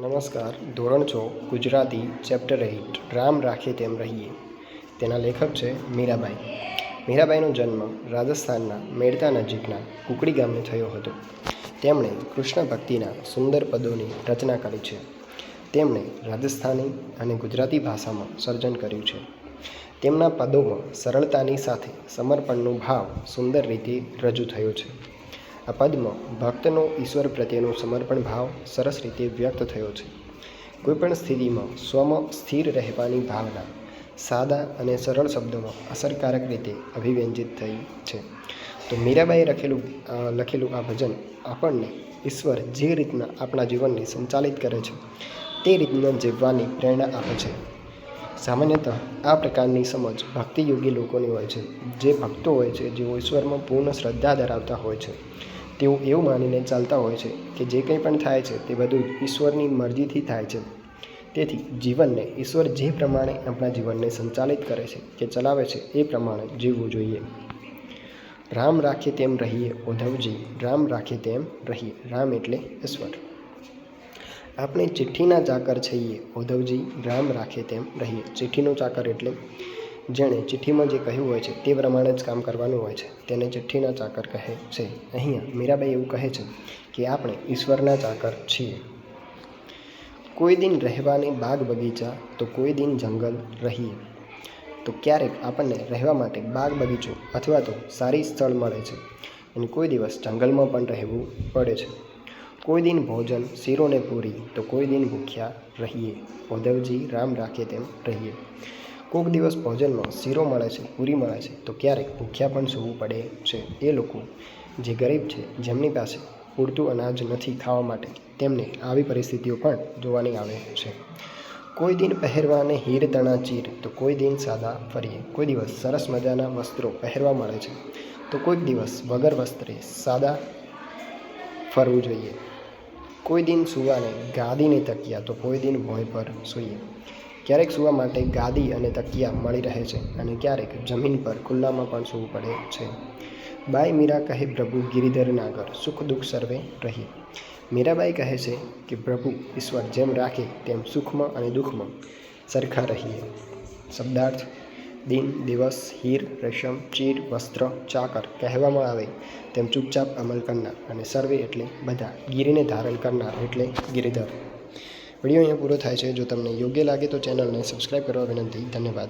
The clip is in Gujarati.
નમસ્કાર, ધોરણ છો, ગુજરાતી, ચેપ્ટર એઇટ, રામ રાખે તેમ રહીએ. તેના લેખક છે મીરાબાઈ. મીરાબાઈનો જન્મ રાજસ્થાનના મેડતા નજીકના કુકડી ગામે થયો હતો. તેમણે કૃષ્ણ ભક્તિના સુંદર પદોની રચના કરી છે. તેમણે રાજસ્થાની અને ગુજરાતી ભાષામાં સર્જન કર્યું છે. તેમના પદોમાં સરળતાની સાથે સમર્પણનો ભાવ સુંદર રીતે રજૂ થયો છે. આ પદમાં ભક્તનો ઈશ્વર પ્રત્યેનો સમર્પણ ભાવ સરસ રીતે વ્યક્ત થયો છે. કોઈપણ સ્થિતિમાં સ્વમાં સ્થિર રહેવાની ભાવના સાદા અને સરળ શબ્દોમાં અસરકારક રીતે અભિવ્યંજિત થઈ છે. તો મીરાબાઈએ લખેલું લખેલું આ ભજન આપણને ઈશ્વર જે રીતના આપણા જીવનને સંચાલિત કરે છે, તે રીતના જીવવાની પ્રેરણા આપે છે. સામાન્યતઃ આ પ્રકારની સમજ ભક્તિયોગી લોકોની હોય છે. જે ભક્તો હોય છે, જેઓ ઈશ્વરમાં પૂર્ણ શ્રદ્ધા ધરાવતા હોય છે. તેઓ એવું માનીને ચાલતા હોય છે કે જે કંઈ પણ થાય છે તે બધું ઈશ્વરની મરજીથી થાય છે. તેથી જીવનને ઈશ્વર જે પ્રમાણે આપણા જીવનને સંચાલિત કરે છે કે ચલાવે છે એ પ્રમાણે જીવવું જોઈએ. રામ રાખે તેમ રહીએ ઉદ્ધવજી, રામ રાખે તેમ રહીએ, રામ એટલે ઈશ્વર. આપણે ચિઠ્ઠીના ચાકર છીએ ઉદ્ધવજી, રામ રાખે તેમ રહીએ. ચિઠ્ઠીનો ચાકર એટલે જેણે ચિઠ્ઠીમાં જે કહ્યું હોય છે તે પ્રમાણે જ કામ કરવાનું હોય છે. તેને ચિઠ્ઠીના ચાકર કહે છે. અહીંયા મીરાબાઈ એવું કહે છે કે આપણે ઈશ્વરના ચાકર છીએ. કોઈ દિન રહેવાની બાગ બગીચા, તો કોઈ દિન જંગલ રહીએ. તો ક્યારેક આપણને રહેવા માટે બાગ બગીચો અથવા તો સારી સ્થળ મળે છે. અને કોઈ દિવસ જંગલમાં પણ રહેવું પડે છે. કોઈ દિન ભોજન, શીરોને પૂરી, તો કોઈ દિન ભૂખ્યા રહીએ. ઉદ્ધવજી રામ રાખે તેમ રહીએ. કોઈક દિવસ ભોજનમાં શીરો મળે છે, પૂરી મળે છે, તો ક્યારેક ભૂખ્યા પણ સૂવું પડે છે. એ લોકો જે ગરીબ છે, જેમની પાસે પૂરતું અનાજ નથી ખાવા માટે, તેમને આવી પરિસ્થિતિઓ પણ જોવાની આવે છે. કોઈ દિન પહેરવાને હીર તણા ચીર, તો કોઈ દિન સાદા ફરીએ. કોઈ દિવસ સરસ મજાના વસ્ત્રો પહેરવા મળે છે, તો કોઈક દિવસ વગર વસ્ત્રે સાદા ફરવું જોઈએ. કોઈ દિન સુવાને ગાદીને તકિયા, તો કોઈ દિન ભોય પર સૂઈએ. ક્યારેક સૂવા માટે ગાદી અને તકિયા મળી રહે છે અને ક્યારેક જમીન પર ખુલ્લામાં પણ સૂવું પડે છે. બાઈ મીરા કહે, પ્રભુ ગિરિધર નાગર, સુખ દુઃખ સર્વે રહી. મીરાબાઈ કહે છે કે, પ્રભુ ઈશ્વર જેમ રાખે તેમ સુખમાં અને દુઃખમાં સરખા રહીએ. શબ્દાર્થ, દિન, દિવસ, હીર, રેશમ, ચીર, વસ્ત્ર, ચાકર કહેવામાં આવે તેમ ચૂપચાપ અમલ કરનાર અને સર્વે એટલે બધા ગીરીને ધારણ કરનાર એટલે ગિરિધર. વીડિયો અહીંયા પૂરો થાય છે. જો તમને યોગ્ય લાગે તો ચેનલને સબસ્ક્રાઈબ કરવા વિનંતી. ધન્યવાદ.